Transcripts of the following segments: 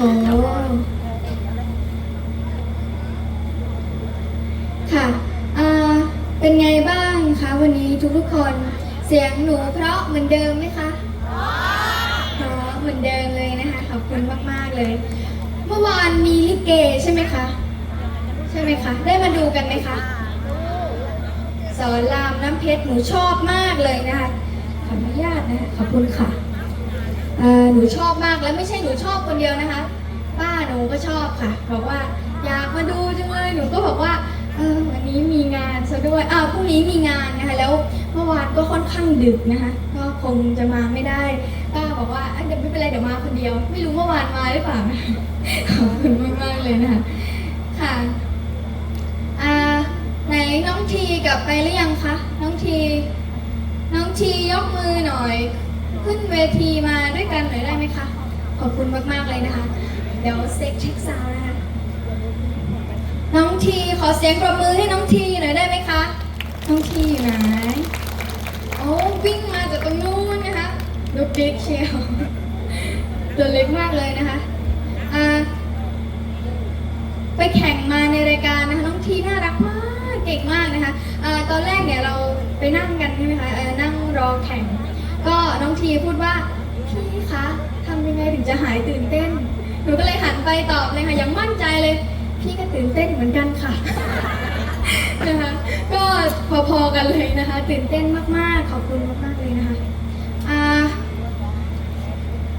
อ๋อค่ะอ่าเป็นไงบ้างคะ วันนี้ทุกๆคน เสียงหนูเพราะเหมือนเดิมไหมคะเพราะเหมือนเดิมเลยนะคะ ขอบคุณมากๆเลย เมื่อวานมีลิเกใช่ไหมคะ ใช่ไหมคะ ได้มาดูกันไหมคะ สอนรามน้ำเพชรหนูชอบมากเลยนะคะ ขออนุญาตนะคะขอบคุณค่ะ เออหนูชอบมากแล้วไม่ใช่หนูชอบคนเดียวนะคะ ป้าหนูก็ชอบค่ะบอกว่าอยากมาดูจังเลยหนูก็บอกว่าเออวันนี้มีงานซะด้วยอ้าวพรุ่งนี้มีงานนะคะแล้วเมื่อวานก็ค่อนข้างดึกนะคะก็คงจะมาไม่ได้ป้าบอกว่าเดี๋ยวไม่เป็นไรเดี๋ยวมาคนเดียว ไม่รู้เมื่อวานมาหรือเปล่าขอบคุณมากๆเลยนะคะค่ะอ่าไหนน้องทีกลับไปหรือยังคะน้องที น้องทียกมือหน่อย ทีมาด้วยกันหน่อยได้ไหมคะ ขอบคุณมากๆเลยนะคะ เดี๋ยวเซ็กเช็คซาวนะคะ น้องทีขอเสียงปรบมือให้น้องทีหน่อยได้ไหมคะ น้องทีอยู่ไหนโอ้วิ่งมาจากตรงนู้นนะคะลูกดิ๊กเชียวตัวเล็กมากเลยนะคะอ่าไปแข่งมาในรายการนะคะน้องทีน่ารักมากเก่งมากนะคะอ่าตอนแรกเนี่ยเราไปนั่งกันใช่ไหมคะออนั่งรอแข่ง น้องทีพูดว่า พี่คะทำยังไงถึงจะหายตื่นเต้น หนูก็เลยหันไปตอบเลยค่ะยังมั่นใจเลย พี่ก็ตื่นเต้นเหมือนกันค่ะนะคะก็พอๆกันเลยนะคะ ตื่นเต้นมากๆ ขอบคุณมากๆเลยนะคะอ่า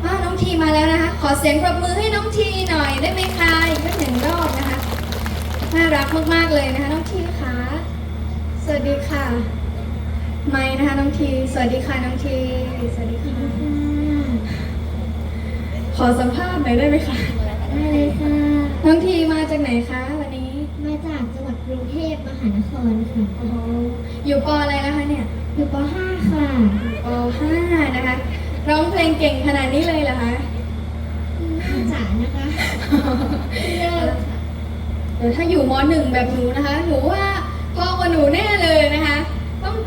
อ่าน้องทีมาแล้วนะคะ ขอเสียงปรบมือให้น้องทีหน่อยได้ไหมคะอีกสักหนึ่งรอบนะคะน่ารักมากๆเลยนะคะ น้องทีคะสวัสดีค่ะ ไม่นะคะน้องที สวัสดีค่ะน้องที สวัสดีค่ะ ขอสัมภาษณ์หน่อยได้ไหมคะ ได้เลยค่ะ น้องทีมาจากไหนคะวันนี้ มาจากจังหวัดกรุงเทพมหานครค่ะโอ้โหอยู่ปออะไรนะคะเนี่ยอยู่ป .5 ค่ะปห้านะคะ ร้องเพลงเก่งขนาดนี้เลยเหรอคะน่าจะนะคะเลิกค่ะเดี๋ยวถ้าอยู่มหนึ่งแบบหนูนะคะ หนูว่าพอกว่าหนูแน่เลยนะคะต้องเ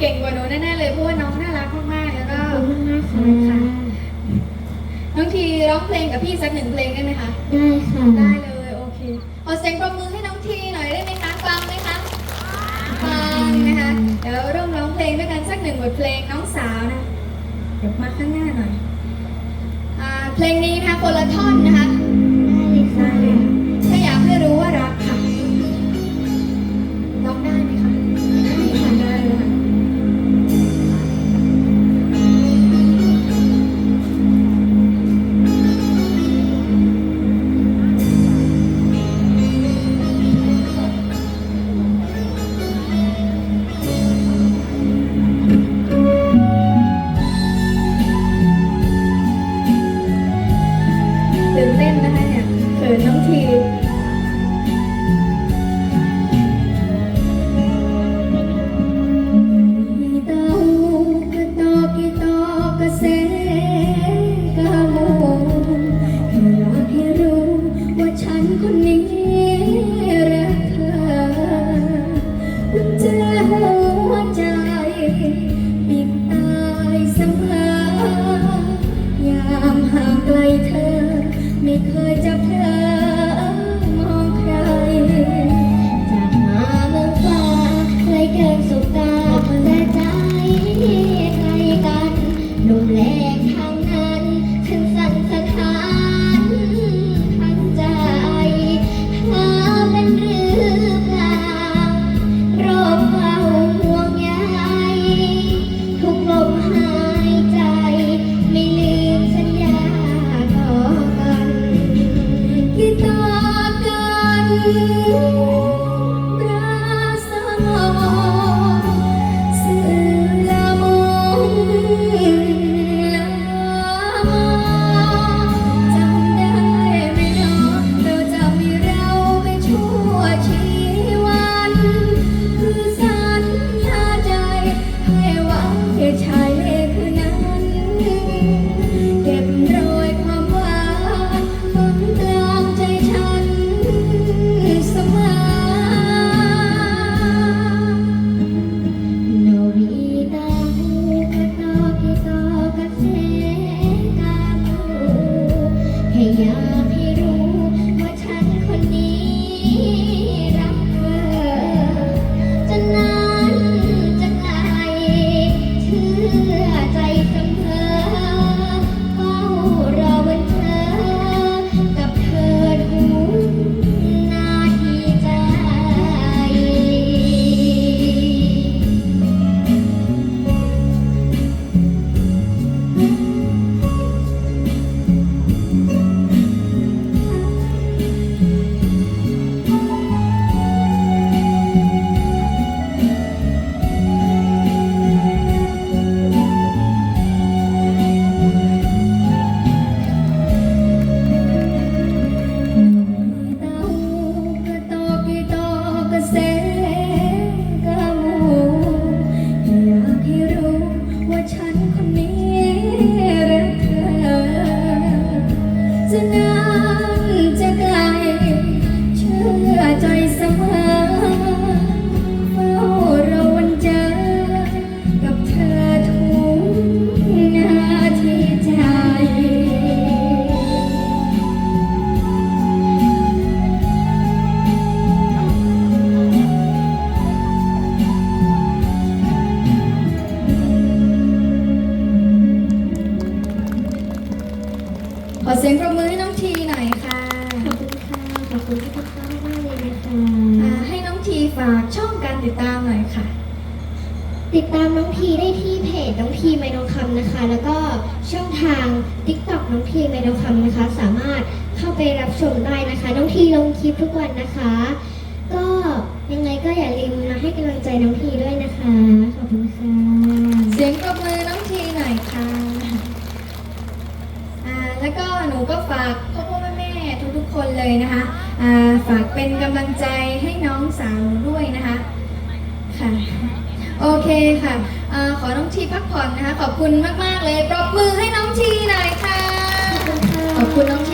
ก่งกว่าหนูแน่ๆเลยเพราะว่าน้องน่ารักมากๆแล้วก็ขอบคุณมากค่ะค่ะ น้องทีร้องเพลงกับพี่สักหนึ่งเพลงได้ไหมคะได้ค่ะ ได้เลยโอเคขอเสียงปรบมือให้น้องทีหน่อยได้ไหมคะฟังไหมคะฟังนะคะเดี๋ยวเริ่มร้องเพลงด้วยกันสักหนึ่งบทเพลงน้องสาวนะเดี๋ยวมาข้างหน้าหน่อยอ่าเพลงนี้นะคะคนละท่อนนะคะ ยามห่างไกลเธอไม่เคย คุณพี่ตุ๊มากๆเลยนะคะให้น้องทีฝากช่องการติดตามหน่อยค่ะ ติดตามน้องพีได้ที่เพจน้องพีไมโนคำนะคะ แล้วก็ช่องทาง t ิ k t o k น้องพีไมโนคำนะคะ สามารถเข้าไปรับชมได้นะคะ น้องพีลงคลิปทุกวันนะคะ ก็ยังไงก็อย่าลืมมาให้กำลังใจน้องพีด้วยนะคะ ขอบคุณค่ะเสียงปรบมือน้องทีหน่อยค่ะอ่าแล้วก็หนูก็ฝากพก ทุกๆคนเลยนะคะฝากเป็นกำลังใจให้น้องสาวด้วยนะคะค่ะโอเคค่ะอขอน้องทีพักผ่อนนะคะ ขอบคุณมากๆเลยปรบมือให้น้องทีหน่อยค่ะ ขอบคุณน้องที